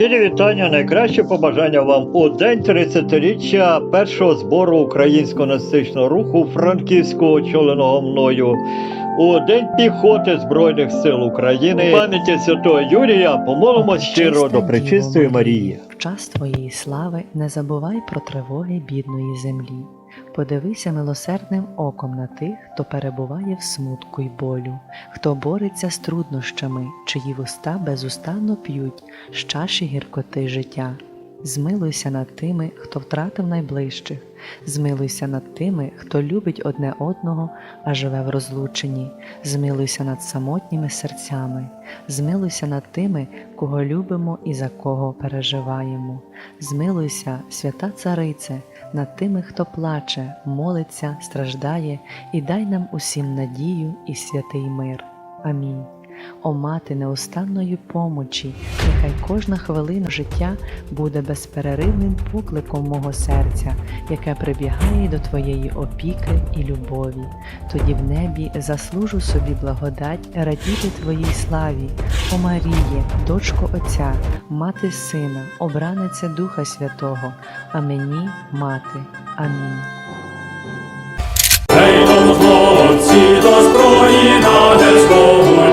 Щирі вітання, найкраще побажання вам у день 30-річчя першого збору українського нацистичного руху франківського очоленого мною. У День піхоти Збройних сил України. Пам'яті святого Юрія помолимось щиро до Пречистої Марії. В час твоєї слави не забувай про тривоги бідної землі. Подивися милосердним оком на тих, хто перебуває в смутку й болю, хто бореться з труднощами, чиї вуста безустанно п'ють з чаші гіркоти життя. Змилуйся над тими, хто втратив найближчих, змилуйся над тими, хто любить одне одного, а живе в розлученні, змилуйся над самотніми серцями, змилуйся над тими, кого любимо і за кого переживаємо. Змилуйся, свята царице, над тими, хто плаче, молиться, страждає, і дай нам усім надію і святий мир. Амінь. О мати неустанної помочі, нехай кожна хвилина життя буде безперервним покликом мого серця, яке прибігає до Твоєї опіки і любові. Тоді в небі заслужу собі благодать радіти Твоїй славі, о Маріє, дочко Отця, мати Сина, обраниця Духа Святого, а мені мати. Амінь. Хлопці, до зброї надеж погуляти,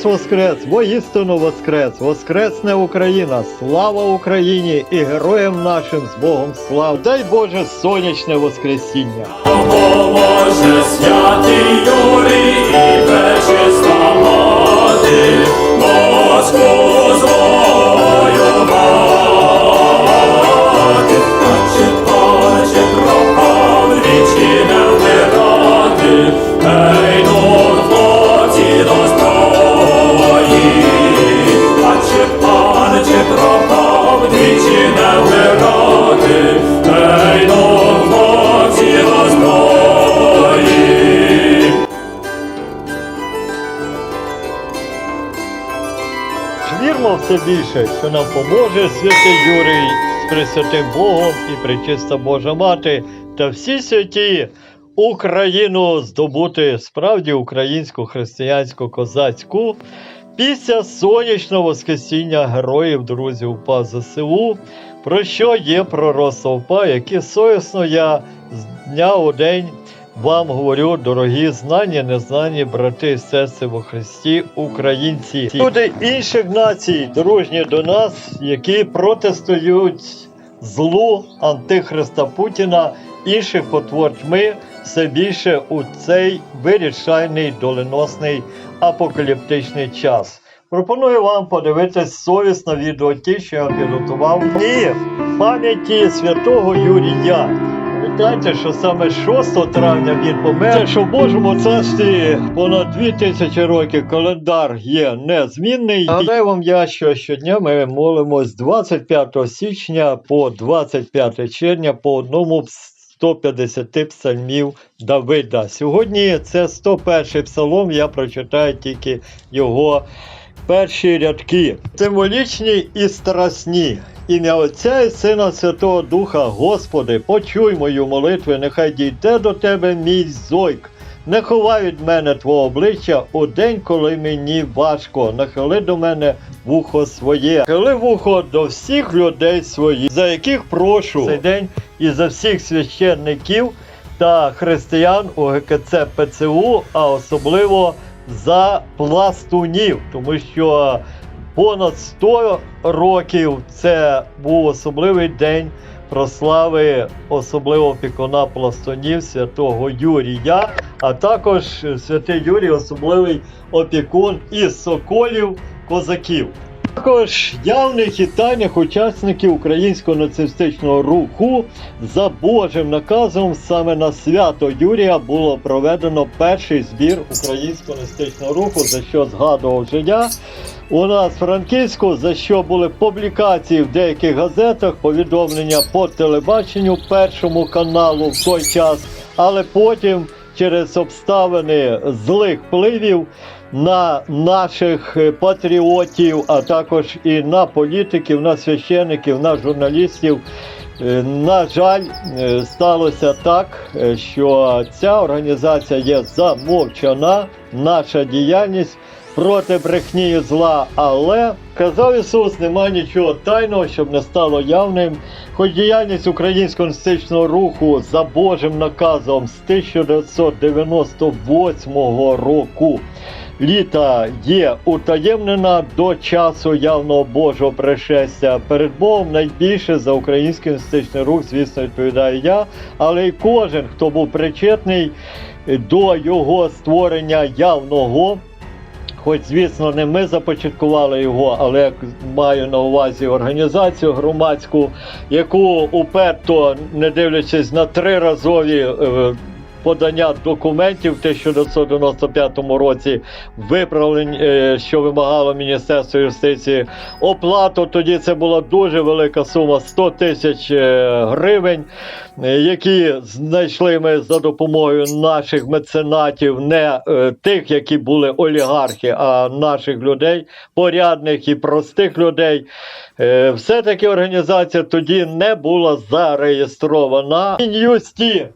Христос Воскрес! Воістину Воскрес! Воскресне Україна! Слава Україні і героям нашим з Богом слав! Дай Боже сонячне Воскресіння! Поможе святий Юрій і пречиста мати, Москву звоювати. Паче, паче, пропав, двічі не вмирати. Все більше, що нам поможе святий Юрій з Пресвятим Богом і Пречиста Божа Мати та всі святі Україну здобути справді українську християнську козацьку після сонячного воскресіння героїв друзів УПА ЗСУ, про що є пророцтво УПА, яке совісно я з дня у день вам говорю, дорогі знані, незнані брати і сестри во Христі, українці, люди інших націй, дружні до нас, які протистоють злу антихриста Путіна, інших потвор тьми, все більше у цей вирішальний доленосний апокаліптичний час. Пропоную вам подивитись совісно відео ті, що я підготував. І пам'яті святого Юрія. Пам'ятайте, що саме 6 травня він помер. Це що в Божому царстві понад 2000 років календар є незмінний. Нагадаю вам я, що щодня ми молимось 25 січня по 25 червня по одному з 150 псальмів Давида. Сьогодні це 101 псалом, я прочитаю тільки його перші рядки. Символічні і страсні. Ім'я Отця і Сина Святого Духа, Господи, почуй мою молитву, нехай дійде до Тебе мій зойк. Не ховай від мене Твого обличчя у день, коли мені важко. Нахили до мене вухо своє. Хили вухо до всіх людей своїх, за яких прошу цей день і за всіх священників та християн у ГКЦ ПЦУ, а особливо за пластунів, тому що понад 100 років це був особливий день прослави особливого опікуна пластунів святого Юрія, а також святий Юрій особливий опікун із соколів козаків. Також явних і тайних учасників українського нацистичного руху за Божим наказом саме на свято Юрія було проведено перший збір українського нацистичного руху, за що згадував вже я. У нас в Франківську, за що були публікації в деяких газетах, повідомлення по телебаченню першому каналу в той час, але потім через обставини злих впливів на наших е, патріотів, а також і на політиків, на священиків, на журналістів. Е, На жаль, е, сталося так, що ця організація є замовчана, наша діяльність проти брехні і зла. Але казав Ісус, немає нічого тайного, щоб не стало явним. Хоч діяльність українського національного руху за Божим наказом з 1998 року літа є утаємнена до часу явного Божого пришестя перед Богом найбільше за український інститутний рух, звісно, відповідаю я, але й кожен, хто був причетний до його створення явного. Хоч, звісно, не ми започаткували його, але маю на увазі організацію громадську, яку уперто, не дивлячись на триразові е, подання документів в 1995 році, виправлень, е, що вимагало Міністерство юстиції, оплату тоді це була дуже велика сума 100 тисяч е, гривень, е, які знайшли ми за допомогою наших меценатів, не тих, які були олігархи, а наших людей, порядних і простих людей. Е, Все-таки організація тоді не була зареєстрована. Мін'юсті.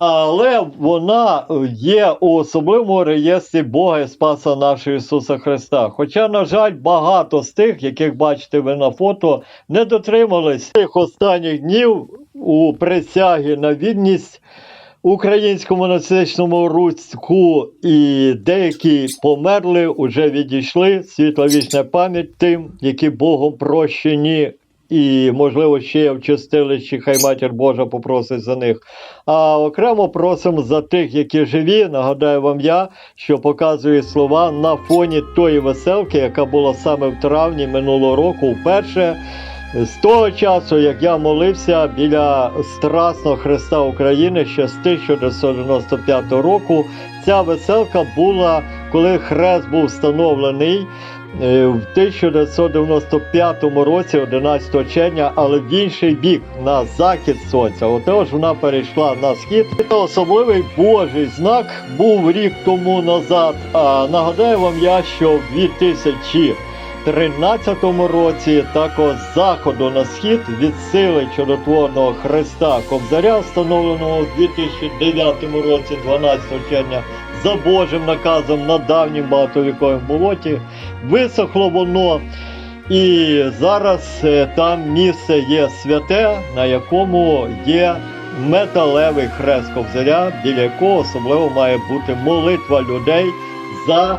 Але вона є у особливому реєстрі Бога і Спаса нашого Ісуса Христа. Хоча, на жаль, багато з тих, яких бачите ви на фото, не дотримались тих останніх днів у присягі на відність українському нацистичному руху, і деякі померли, уже відійшли. Світла вічна пам'ять тим, які Богом прощені. І, можливо, ще в чистилищі, хай матір Божа попросить за них. А окремо просимо за тих, які живі. Нагадаю вам я, що показую слова на фоні тої веселки, яка була саме в травні минулого року, вперше. З того часу, як я молився біля Страсного Христа України ще з 1995 року, ця веселка була, коли хрест був встановлений в 1995 році, 11 червня, але в інший бік на захід сонця. Отож вона перейшла на схід. Це особливий Божий знак був рік тому назад. А нагадаю вам я, що в 2000 13 році також заходу на схід від сили чудотворного Христа Кобзаря, встановленого в 2009 році, 12 червня, за Божим наказом на давнім багатовіковому болоті, висохло воно. І зараз е, там місце є святе, на якому є металевий хрест Кобзаря, біля якого особливо має бути молитва людей за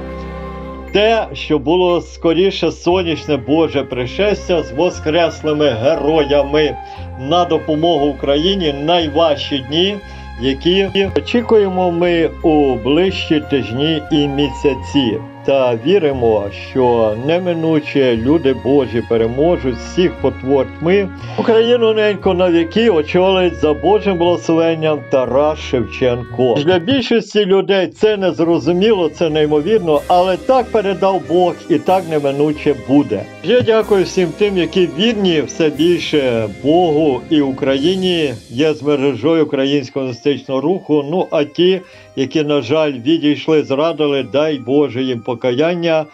те, що було скоріше сонячне Боже пришестя з воскреслими героями на допомогу Україні найважчі дні, які очікуємо ми у ближчі тижні і місяці. Та віримо, що неминуче люди Божі переможуть всіх потвор тьми. Україну ненько на віки очолить за Божим благословенням Тарас Шевченко. Для більшості людей це не зрозуміло, це неймовірно, але так передав Бог і так неминуче буде. Я дякую всім тим, які вірні все більше Богу і Україні є з мережою українського національного руху. Ну а ті, які, на жаль, відійшли, зрадили, дай Боже їм покаяння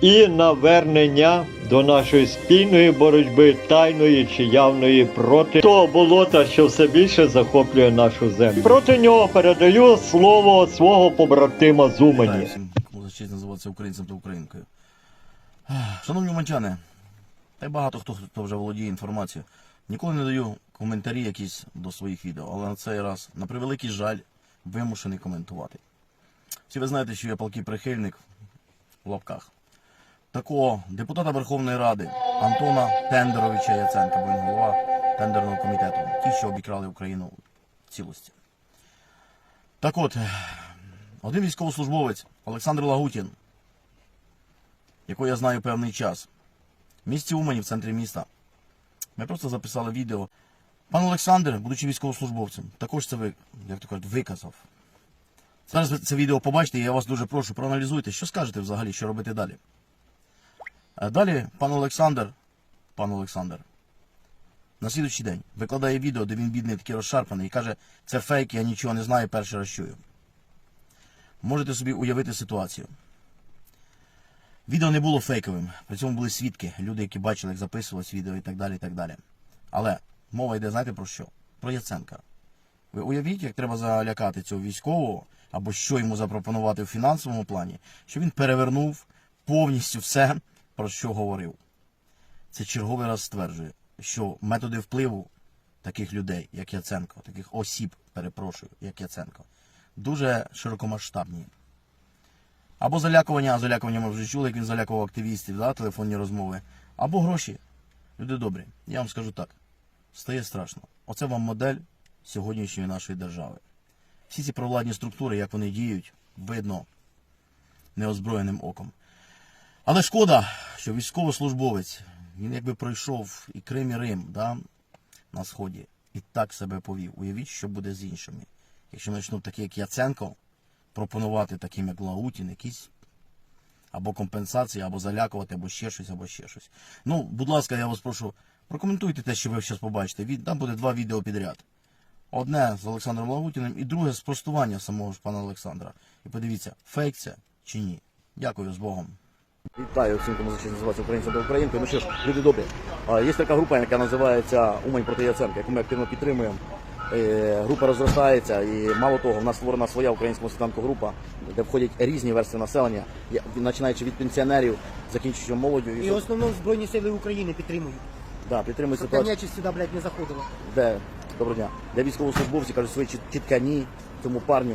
і навернення до нашої спільної боротьби, тайної чи явної проти того болота, що все більше захоплює нашу землю. Проти нього передаю слово свого побратима з Умані. Вітаю всім, кому за честь називатися українцем та українкою. Шановні уманчани, та й багато хто, хто вже володіє інформацією. Ніколи не даю коментарі якісь до своїх відео, але на цей раз, на превеликий жаль, вимушений коментувати. Всі ви знаєте, що я палкий прихильник в лапках. Такого депутата Верховної Ради Антона Тендеровича Яценка, бо він голова тендерного комітету, ті, що обікрали Україну в цілості. Так от, один військовослужбовець Олександр Лагутін, якого я знаю певний час, В місті Умані, в центрі міста. Ми просто записали відео. Пан Олександр, будучи військовослужбовцем, також це як то кажуть, виказав. Зараз ви це відео побачите, і я вас дуже прошу, проаналізуйте, що скажете взагалі, що робити далі. Е, Далі пан Олександр, пан Олександр, на слідуючий день викладає відео, де він бідний такий розшарпаний і каже, це фейк, я нічого не знаю, перший раз чую. Можете собі уявити ситуацію. Відео не було фейковим, при цьому були свідки, люди, які бачили, як записувалось відео і так далі. і так далі. Але мова йде, знаєте про що? Про Яценка. Ви уявіть, як треба залякати цього військового, або що йому запропонувати в фінансовому плані, що він перевернув повністю все, про що говорив. Це черговий раз стверджує, що методи впливу таких людей, як Яценко, таких осіб, перепрошую, як Яценко, дуже широкомасштабні. Або залякування, а залякування ми вже чули, як він залякував активістів, да, телефонні розмови, або гроші. Люди добрі, я вам скажу так. Стає страшно. Оце вам модель сьогоднішньої нашої держави. Всі ці провладні структури, як вони діють, видно неозброєним оком. Але шкода, що військовослужбовець, він якби пройшов і Крим, і Рим да, на Сході, і так себе повів. Уявіть, що буде з іншими. Якщо почнуть такі, як Яценко, пропонувати таким, як Лагутін, якісь або компенсації, або залякувати, або ще щось, або ще щось. Ну, будь ласка, я вас прошу, прокоментуйте те, що ви зараз побачите. Там буде два відео підряд. Одне з Олександром Лагутіним і друге спростування самого ж пана Олександра. І подивіться, фейк це чи ні. Дякую з Богом. Вітаю всім, кому зачем називається Українцем та Українкою. Ну що ж, люди добрі. Є така група, яка називається Умань проти Яценка, яку ми активно підтримуємо. Е, Група розростається і мало того, в нас створена своя українська світанку група, де входять різні верстви населення, починаючи від пенсіонерів, закінчуючи молоддю. І в основному Збройні Сили України підтримують. да, підтримують ситуацію. нечість сюди, блядь, не заходила. де доброго дня, Для військовослужбовці кажуть свої чіт- чітке ні цьому парню.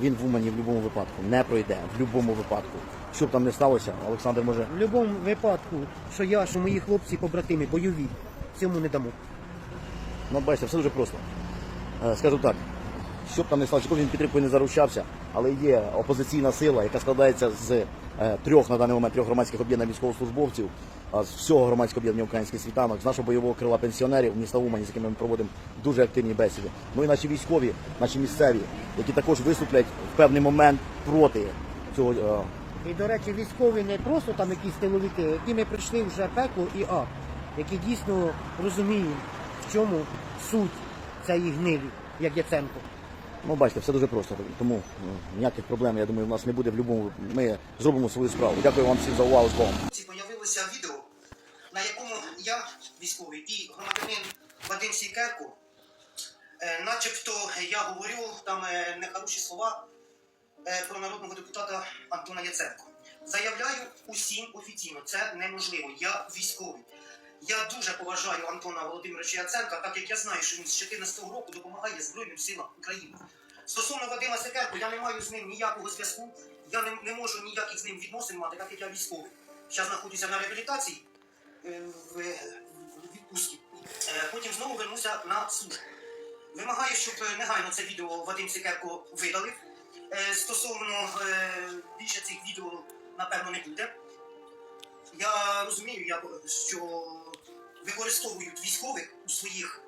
Він в Умані в будь-якому випадку не пройде, в будь-якому випадку. Що б там не сталося, Олександр може. В будь-якому випадку, що я, що мої хлопці, побратими, бойові, цьому не дамо. Ну, бачите, все дуже просто. Е, Скажу так, що б там не сталося, кожен підтримкою не заручався, але є опозиційна сила, яка складається з е, трьох на даний момент трьох громадських об'єднань військовослужбовців, з всього громадського об'єднання Український світанок, з нашого бойового крила пенсіонерів міста Умані, з якими ми проводимо дуже активні бесіди. Ну і наші військові, наші місцеві, які також виступлять в певний момент проти цього. е, І, до речі, військові не просто там якісь тиловики, які ми прийшли вже пекло і ад, які дійсно розуміють, в чому суть цієї гнилі, як Яценко. Ну, бачите, все дуже просто. Тому ну, ніяких проблем, я думаю, в нас не буде в будь-якому. Ми зробимо свою справу. Дякую вам всім за увагу з Богом. Появилося відео, на якому я, військовий, і громадянин Вадим Сійкерко, е, начебто я говорю там е, нехороші слова е, про народного депутата Антона Яценко. Заявляю усім офіційно, це неможливо. Я військовий. Я дуже поважаю Антона Володимировича Яценка, так як я знаю, що він з 2014 року допомагає Збройним силам України. Стосовно Вадима Секерко, я не маю з ним ніякого зв'язку, я не, не можу ніяких з ним відносин мати, так як я військовий. Зараз знаходжуся на реабілітації е, в, в відпустці. Е, Потім знову вернуся на службу. Вимагаю, щоб е, негайно це відео Вадим Секерко видалив. Е, Стосовно е, більше цих відео, напевно, не буде. Я розумію, що використовують військових у своїх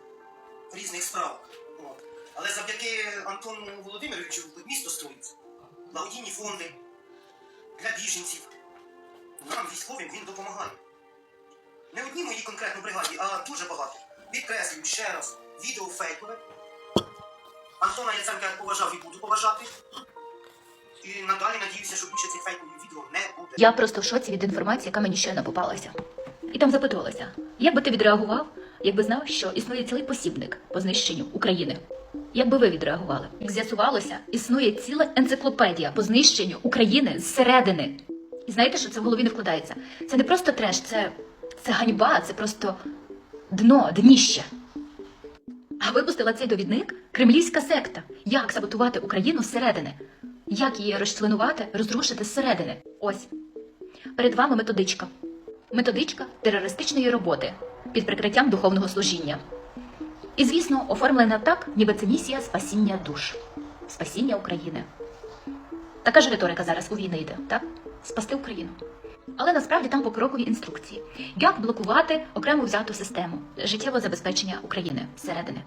різних справах. Але завдяки Антону Володимировичу місто строїться. Благодійні фонди для біженців. Нам, військовим, він допомагає. Не одній моїй конкретно бригаді, а дуже багато. Підкреслюю ще раз, відео фейкове. Антона Яценка поважав і буду поважати. І надалі надіюся, що більше цих фейкових відео не буде. Я просто в шоці від інформації, яка мені щойно попалася. І там запитувалася, як би ти відреагував, якби знав, що існує цілий посібник по знищенню України. Як би ви відреагували? Як з'ясувалося, існує ціла енциклопедія по знищенню України зсередини. І знаєте, що це в голові не вкладається? Це не просто треш, це, це ганьба, це просто дно, дніще. А випустила цей довідник кремлівська секта. Як саботувати Україну зсередини? Як її розчленувати, розрушити зсередини? Ось перед вами методичка. Методичка терористичної роботи під прикриттям духовного служіння. І, звісно, оформлена так, ніби це місія спасіння душ, спасіння України. Така ж риторика зараз у війни йде, так? Спасти Україну. Але насправді там покрокові інструкції, як блокувати окремо взяту систему життєвого забезпечення України зсередини,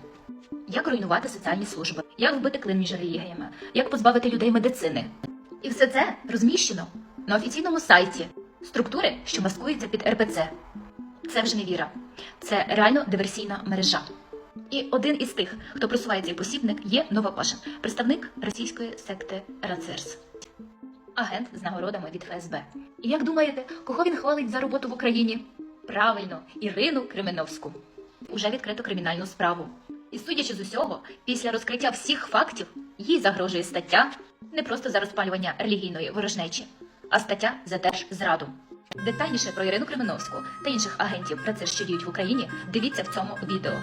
як руйнувати соціальні служби, як вбити клин між релігіями, як позбавити людей медицини. І все це розміщено на офіційному сайті структури, що маскуються під РПЦ. Це вже не віра, це реально диверсійна мережа. І один із тих, хто просуває цей посібник, є Новопашин, представник російської секти Рацерс. Агент з нагородами від ФСБ. І як думаєте, кого він хвалить за роботу в Україні? Правильно, Ірину Кременовську. Уже відкрито кримінальну справу. І судячи з усього, після розкриття всіх фактів їй загрожує стаття не просто за розпалювання релігійної ворожнечі, а стаття за держзраду. Детальніше про Ірину Кременовську та інших агентів про це, що діють в Україні, дивіться в цьому відео.